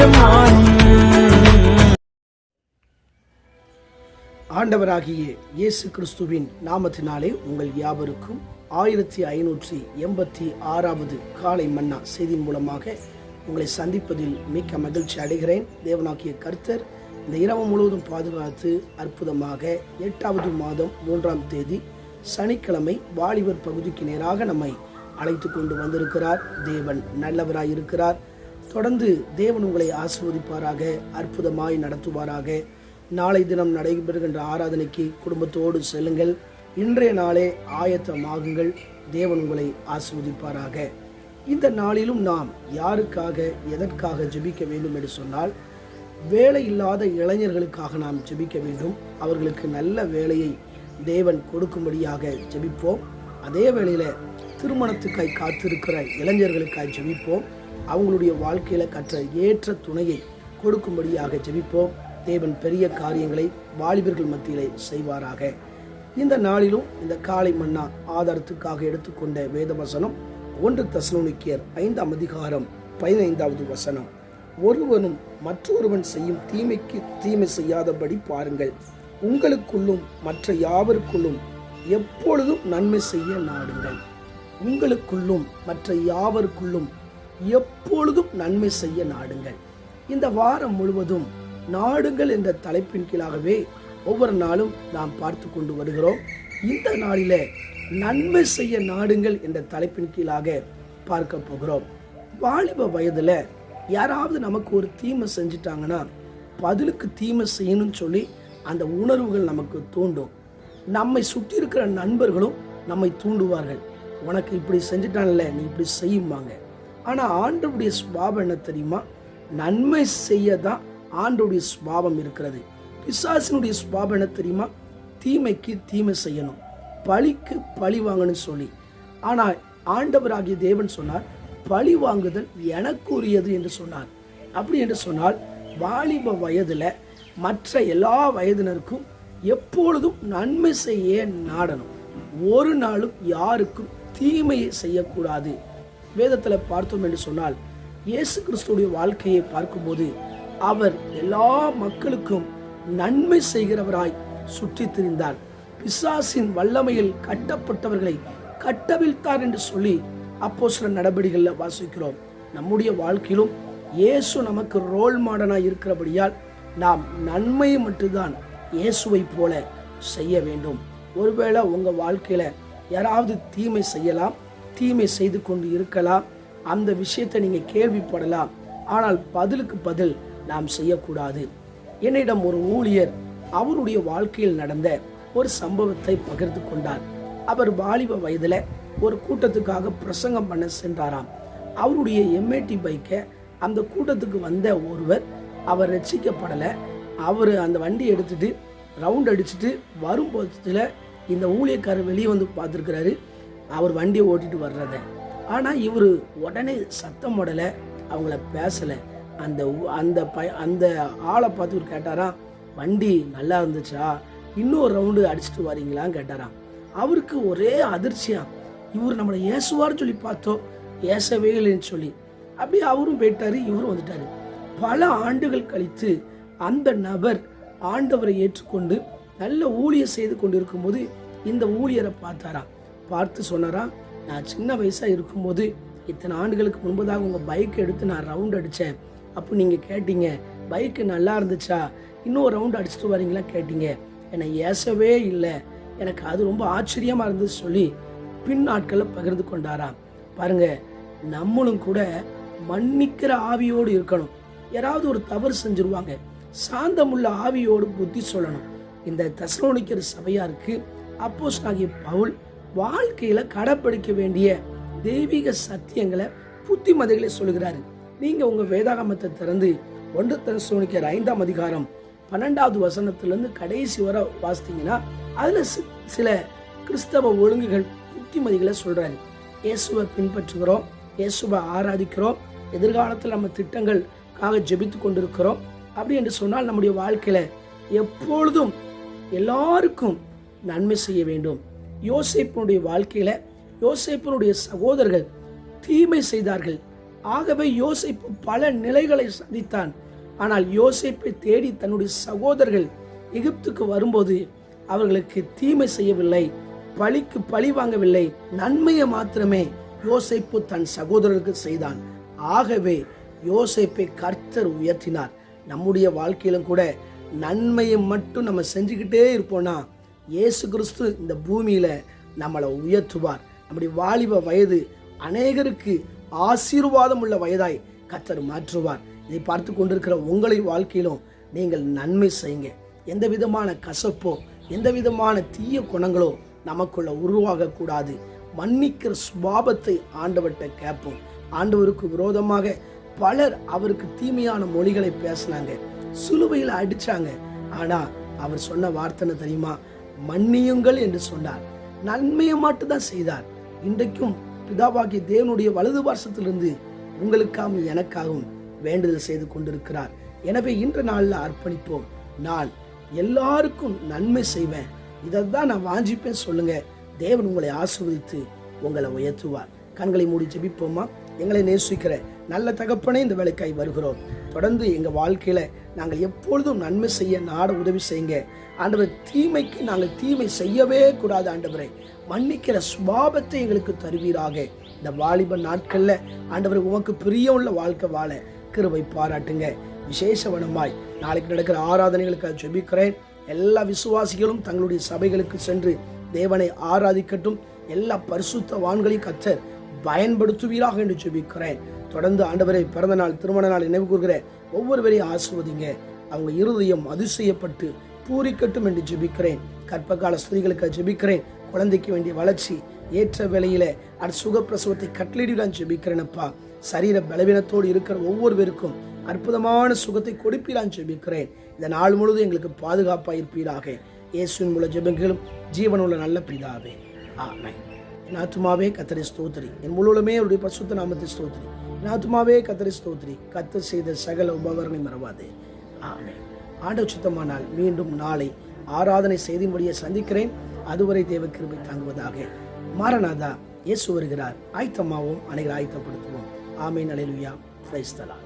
நேரம் ஆண்டவராகிய இயேசு கிறிஸ்துவின் நாமத்தினாலே உங்கள் யாவருக்கும் ஆயிரத்தி ஐநூற்றி எண்பத்தி ஆறாவது காலை மன்னா செய்தியின் மூலமாக உங்களை சந்திப்பதில் மிக்க மகிழ்ச்சி அடைகிறேன். தேவனாகிய கர்த்தர் இந்த இரவு முழுவதும் பாதுகாத்து அற்புதமாக எட்டாவது மாதம் மூன்றாம் தேதி சனிக்கிழமை வாலிபர் பகுதிக்கு நேராக நம்மை அழைத்து கொண்டு வந்திருக்கிறார். தேவன் நல்லவராய் இருக்கிறார் தொடர்ந்து தேவன் உங்களை ஆசிர்வதிப்பாராக அற்புதமாய் நடத்துவாராக. நாளை தினம் நடைபெறுகின்ற ஆராதனைக்கு குடும்பத்தோடு செல்லுங்கள். இன்றைய நாளே ஆயத்தமாகுங்கள். தேவன் உங்களை ஆசிர்வதிப்பாராக. இந்த நாளிலும் நாம் யாருக்காக எதற்காக ஜெபிக்க வேண்டும் என்று சொன்னால் வேலை இல்லாத இளைஞர்களுக்காக நாம் ஜெபிக்க வேண்டும். அவர்களுக்கு நல்ல வேலையை தேவன் கொடுக்கும்படியாக ஜெபிப்போம். அதே வேளையில் திருமணத்துக்காய் காத்திருக்கிற இளைஞர்களுக்காய் ஜெபிப்போம். அவங்களுடைய வாழ்க்கையில கற்ற ஏற்ற துணையை கொடுக்கும்படியாக ஜெபிப்போம். தேவன் பெரிய காரியங்களை வாலிபர்கள் மத்தியிலே செய்வாராக. இந்த நாளிலும் இந்த காலை மன்னா ஆதாரத்துக்காக எடுத்துக்கொண்ட வேத வசனம் ஒன்று தசனோனிக்கியர் ஐந்தாம் அதிகாரம் பதினைந்தாவது வசனம். ஒருவனும் மற்றொருவன் செய்யும் தீமைக்கு தீமை செய்யாதபடி பாருங்கள். உங்களுக்குள்ளும் மற்ற யாவருக்குள்ளும் எப்பொழுதும் நன்மை செய்ய நாடுங்கள். உங்களுக்குள்ளும் மற்ற யாவருக்குள்ளும் எப்பொழுதும் நன்மை செய்ய நாடுங்கள். இந்த வாரம் முழுவதும் நாடுங்கள் என்ற தலைப்பின் கீழாகவே ஒவ்வொரு நாளும் நாம் பார்த்து கொண்டு வருகிறோம். இந்த நாளில நன்மை செய்ய நாடுங்கள் என்ற தலைப்பின் கீழாக பார்க்க போகிறோம். வாலிப வயதுல யாராவது நமக்கு ஒரு தீமை செஞ்சிட்டாங்கன்னா பதிலுக்கு தீமை செய்யணும்னு சொல்லி அந்த உணர்வுகள் நமக்கு தூண்டும். நம்மை சுற்றி இருக்கிற நண்பர்களும் நம்மை தூண்டுவார்கள். உனக்கு இப்படி செஞ்சிட்டான்ல நீ இப்படி செய்யுமாங்க ஆனால் ஆண்டவுடைய சுபாவம் என்ன தெரியுமா? நன்மை செய்ய தான் ஆண்டவுடைய சுபாவம் இருக்கிறது. பிசாசினுடைய சுபாவம் என்ன தெரியுமா? தீமைக்கு தீமை செய்யணும். பழிக்கு பழி வாங்கணும்னு சொல்லி. ஆனால் ஆண்டவராகிய தேவன் சொன்னார் பழி வாங்குதல் எனக்குரியது என்று சொன்னார். அப்படி என்று சொன்னால் வாலிப வயதில் மற்ற எல்லா வயதினருக்கும் எப்பொழுதும் நன்மை செய்ய நாடணும். ஒரு நாளும் யாருக்கும் தீமையை செய்யக்கூடாது. வேதத்தில் பார்த்தோம் என்று சொன்னால் இயேசு கிறிஸ்துடைய வாழ்க்கையை பார்க்கும்போது அவர் எல்லா மக்களுக்கும் நன்மை செய்கிறவராய் சுற்றி திரிந்தார் பிசாசின் வல்லமையில் கட்டப்பட்டவர்களை கட்டவிழ்த்தார் என்று சொல்லி அப்போ சில நடவடிக்கைகளில் வாசிக்கிறோம். நம்முடைய வாழ்க்கையிலும் இயேசு நமக்கு ரோல் மாடலாக இருக்கிறபடியால் நாம் நன்மையை மட்டும்தான் இயேசுவை போல செய்ய வேண்டும். ஒருவேளை உங்கள் வாழ்க்கையில் யாராவது தீமை செய்யலாம் தீமை செய்து கொண்டு இருக்கலாம். அந்த விஷயத்தை நீங்கள் கேள்விப்படலாம். ஆனால் பதிலுக்கு பதில் நாம் செய்யக்கூடாது. என்னிடம் ஒரு ஊழியர் அவருடைய வாழ்க்கையில் நடந்த ஒரு சம்பவத்தை பகிர்ந்து கொண்டார். அவர் வாலிப வயதில் ஒரு கூட்டத்துக்காக பிரசங்கம் பண்ண சென்றாராம். அவருடைய எம்ஏடி பைக்கை அந்த கூட்டத்துக்கு வந்த ஒருவர் அவர் ரட்சிக்கப்படலை அவர் அந்த வண்டியை எடுத்துட்டு ரவுண்ட் அடிச்சுட்டு வரும் பட்சத்தில் இந்த ஊழியக்காரர் வெளியே வந்து பார்த்துருக்கிறாரு. அவர் வண்டியை ஓட்டிட்டு வர்றத. ஆனால் இவர் உடனே சத்தம் போடலை அவங்கள பேசலை. அந்த அந்த ப அந்த ஆளை பார்த்து இவர் கேட்டாராம் வண்டி நல்லா இருந்துச்சா? இன்னொரு ரவுண்டு அடிச்சுட்டு வரீங்களான்னு கேட்டாராம். அவருக்கு ஒரே அதிர்ச்சியா இவர் நம்மளை ஏசுவார்னு சொல்லி பார்த்தோம். ஏசவே இல்லைன்னு சொல்லி. அப்படியே அவரும் போயிட்டாரு இவரும் வந்துட்டாரு. பல ஆண்டுகள் கழித்து அந்த நபர் ஆண்டவரை ஏற்றுக்கொண்டு நல்ல ஊழியர் செய்து கொண்டிருக்கும் போது இந்த ஊழியரை பார்த்தாராம். பார்த்து சொன்னாரா நான் சின்ன வயசாக இருக்கும்போது இத்தனை ஆண்டுகளுக்கு முன்பதாக உங்கள் பைக் எடுத்து நான் ரவுண்ட் அடித்தேன் அப்போ நீங்கள் கேட்டீங்க பைக்கு நல்லா இருந்துச்சா? இன்னும் ரவுண்ட் அடிச்சுட்டு வரீங்களா? கேட்டீங்க. என்னை ஏசவே இல்லை. எனக்கு அது ரொம்ப ஆச்சரியமாக இருந்துச்சு சொல்லி பின் நாட்களில் பகிர்ந்து கொண்டாராம் பாருங்க நம்மளும் கூட மன்னிக்கிற ஆவியோடு இருக்கணும். யாராவது ஒரு தவறு செஞ்சிருவாங்க. சாந்தமுள்ள ஆவியோடு புத்தி சொல்லணும். இந்த தசலோனிக்கிற சபையாருக்கு அப்போஸ் ஆகிய பவுல் வாழ்க்கையில கடைப்பிடிக்க வேண்டிய தெய்வீக சத்தியங்களை புத்திமதிகளை சொல்லுகிறாரு. நீங்க உங்க வேதாகமத்தை திறந்து ஒன்று தசலோனிக்கர் ஐந்தாம் அதிகாரம் பன்னெண்டாவது வசனத்திலிருந்து கடைசி வர வாசித்தீங்கன்னா அதுல சில கிறிஸ்தவ ஒழுங்குகள் புத்திமதிகளை சொல்றாரு. இயேசுவை பின்பற்றுகிறோம் இயேசுவை ஆராதிக்கிறோம் எதிர்காலத்தில் நம்ம திட்டங்களுக்காக ஜெபித்து கொண்டிருக்கிறோம் அப்படி என்று சொன்னால் நம்முடைய வாழ்க்கையில எப்பொழுதும் எல்லாருக்கும் நன்மை செய்ய வேண்டும். யோசேப்பினுடைய வாழ்க்கையில் யோசேப்பினுடைய சகோதரர்கள் தீமை செய்தார்கள். ஆகவே யோசிப்பு பல நிலைகளை சந்தித்தான். ஆனால் யோசிப்பை தேடி தன்னுடைய சகோதரர்கள் எகிப்துக்கு வரும்போது அவர்களுக்கு தீமை செய்யவில்லை பழிக்கு பழி வாங்கவில்லை நன்மையை மாத்திரமே யோசிப்பு தன் சகோதரருக்கு செய்தான். ஆகவே யோசிப்பை கர்த்தர் உயர்த்தினார். நம்முடைய வாழ்க்கையிலும் கூட நன்மையை மட்டும் நம்ம செஞ்சுக்கிட்டே இருப்போம்னா இயேசு கிறிஸ்து இந்த பூமியில் நம்மளை உயர்த்துவார். நம்முடைய வாலிப வயது அநேகருக்கு ஆசீர்வாதம் உள்ள வயதாய் கத்தர் மாற்றுவார். இதை பார்த்து கொண்டிருக்கிற உங்களை வாழ்க்கையிலும் நீங்கள் நன்மை செய்யுங்க. எந்த விதமான கசப்போ எந்த விதமான தீய குணங்களோ நமக்குள்ள உருவாகக்கூடாது மன்னிக்கிற சுபாபத்தை ஆண்டவர்கிட்ட கேட்போம். ஆண்டவருக்கு விரோதமாக பலர் அவருக்கு தீமையான மொழிகளை பேசினாங்க. சிலுவையில் அடித்தாங்க ஆனால் அவர் சொன்ன வார்த்தை தெரியுமா? மன்னியுங்கள் என்று சொன்னார். நன்மையை மட்டும்தான் செய்தார். இன்றைக்கும் பிதாவாகிய தேவனுடைய வலது பாசத்திலிருந்து உங்களுக்காகவும் எனக்காகவும் வேண்டுதல் செய்து கொண்டிருக்கிறார். எனவே இன்று நாளில் அர்ப்பணிப்போம். நான் எல்லாருக்கும் நன்மை செய்வேன். இதை தான் நான் வாஞ்சிப்பேன். சொல்லுங்க. தேவன் உங்களை ஆசிர்வதித்து உங்களை உயர்த்துவார். கண்களை மூடி ஜெபிப்போமா? எங்களை நேசிக்கிற நல்ல தகப்பனே இந்த வேலைக்காய் வருகிறோம். தொடர்ந்து எங்கள் வாழ்க்கையில் நாங்கள் எப்பொழுதும் நன்மை செய்ய நாட உதவி செய்யுங்க. ஆண்டவர் தீமைக்கு நாங்கள் தீமை செய்யவே கூடாது ஆண்டவரை. மன்னிக்கிற சுபாவத்தை எங்களுக்கு தருவீராக. இந்த வாலிப நாட்களில் ஆண்டவர் உமக்கு உள்ள வாழ்க்கை வாழ கிருவை பாராட்டுங்க. விசேஷவனமாய் நாளைக்கு நடக்கிற ஆராதனைகளுக்கு ஜெபிக்கிறேன். எல்லா விசுவாசிகளும் தங்களுடைய சபைகளுக்கு சென்று தேவனை ஆராதிக்கட்டும். எல்லா பரிசுத்தவான்களையும் கத்தர் பயன்படுத்துவீராக என்று ஜெபிக்கிறேன். தொடர்ந்து ஆண்டவரை பிறந்த நாள் திருமண நாள் நினைவு கூறுகிற ஒவ்வொருவரையும் ஆசிர்வதிங்க. அவங்க இருதயம் அதிசயப்பட்டு பூரிக்கட்டும் என்று ஜெபிக்கிறேன். கற்பகால ஸ்திரீகளுக்கு ஜெபிக்கிறேன். குழந்தைக்கு வேண்டிய வளர்ச்சி ஏற்ற வேளையில அட் சுகப்பிரசவத்தை கட்டளிடான் ஜெபிக்கிறேனப்பா சரீர பலவீனத்தோடு இருக்கிற ஒவ்வொருவருக்கும் அற்புதமான சுகத்தை கொடுப்பீரான் ஜெபிக்கிறேன். இந்த நாள் முழுவதும் எங்களுக்கு பாதுகாப்பாக இருப்பீராக இயேசுவின் மூல ஜெபங்களும் ஜீவனுள்ள நல்ல பிதாவே. ஆமை என் ஆத்துமாவே கத்தரை ஸ்தோத்திரி. என் முழுவதுமே அவருடைய பசுத்த நாமத்தை ஸ்தோத்திரி. என் கத்திரி ஸ்தோத்ரி கத்து கத்தர் செய்த சகல உபகரணை மறவாதே. ஆமே ஆண்டவர் சுத்தமானால் மீண்டும் நாளை ஆராதனை செய்தின்படியே சந்திக்கிறேன். அதுவரை தேவ கிருபை தாங்குவதாக. மாரநாதா இயேசு வருகிறார். ஆயத்தமாவும் அனைவரை ஆயத்தப்படுத்துவோம். ஆமேன். அலையிலுயா பிரைஸ்தலா